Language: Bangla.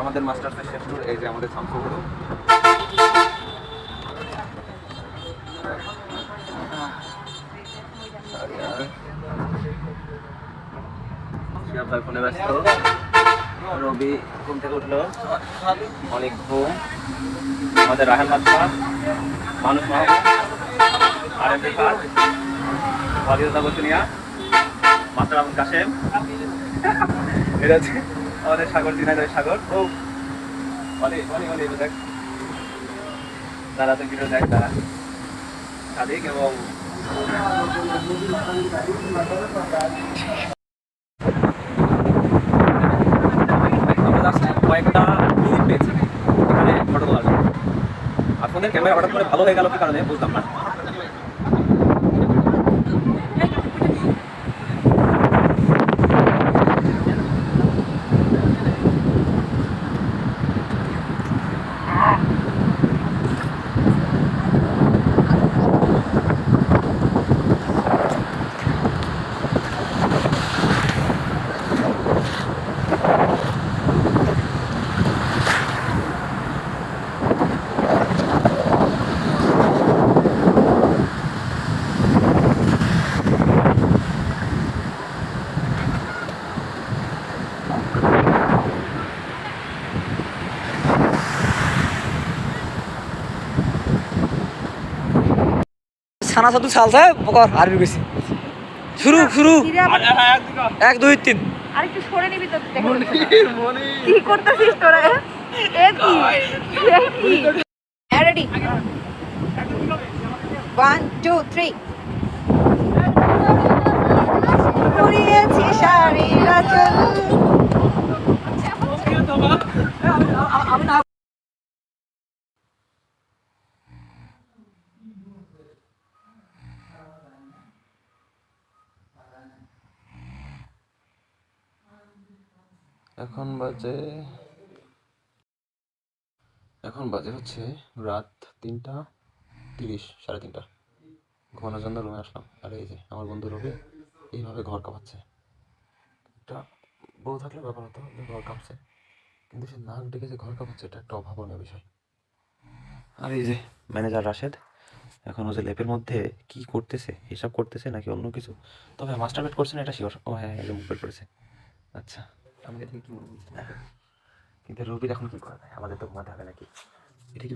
আমাদের মাস্টার শেষ ট্যুর এই যে আমাদের শামসুগুরু। ভাই ফোনে ব্যস্ত। রবি ঘুম থেকে উঠল। অনেক ঘুম। আমাদের রাহেল মাত্রা। মানুষ মাহমুদ আর এম কাজ। ওয়ালিদা আবুল কাশেম। এটা আমাদের সাগর সাগর। ও অলি অলি এটা দেখ। তারা তো দেখ তারা সাদিক এবং আর ক্যামেরা হঠাৎ করে ভালো হয়ে গেল কারণে বুঝলাম না। ছানা সাধু সাল সাহেব বকর আরবি কইছি শুরু শুরু। এক দুই তিন। আরেকটু সরে নিবি তো দেখো। কি করতেছিস তোরা? এ কি? এ কি? রেডি ওয়ান টু থ্রি উড়িয়েছি এখন বাজে এখন বাজে হচ্ছে রাত তিনটা তিরিশ, সাড়ে তিনটা। ঘুমানোর জন্য রুমে আসলাম। আর এই যে, আমার বন্ধু রবি, এইভাবে ঘর কাঁপাচ্ছে। একটা বউ থাকলে ব্যাপার হতো যে ঘর কাঁপছে, কিন্তু সে নাক ডেকে যে ঘর কাঁপাচ্ছে, এটা একটা অভাবনীয় বিষয়। আর এই যে ম্যানেজার রাশেদ, এখন ও যে লেপের মধ্যে কি করতেছে, হিসাব করতেছে নাকি অন্য কিছু? তবে মাস্টার বেড করছে না, এটা শিওর ও হ্যাঁ এই যে মুখ করেছে আচ্ছা। আমাকে থেকে কি মনে কিন্তু রবির এখন কি করা যায়? আমাদের তো ঘুমাতে হবে নাকি? এটা কি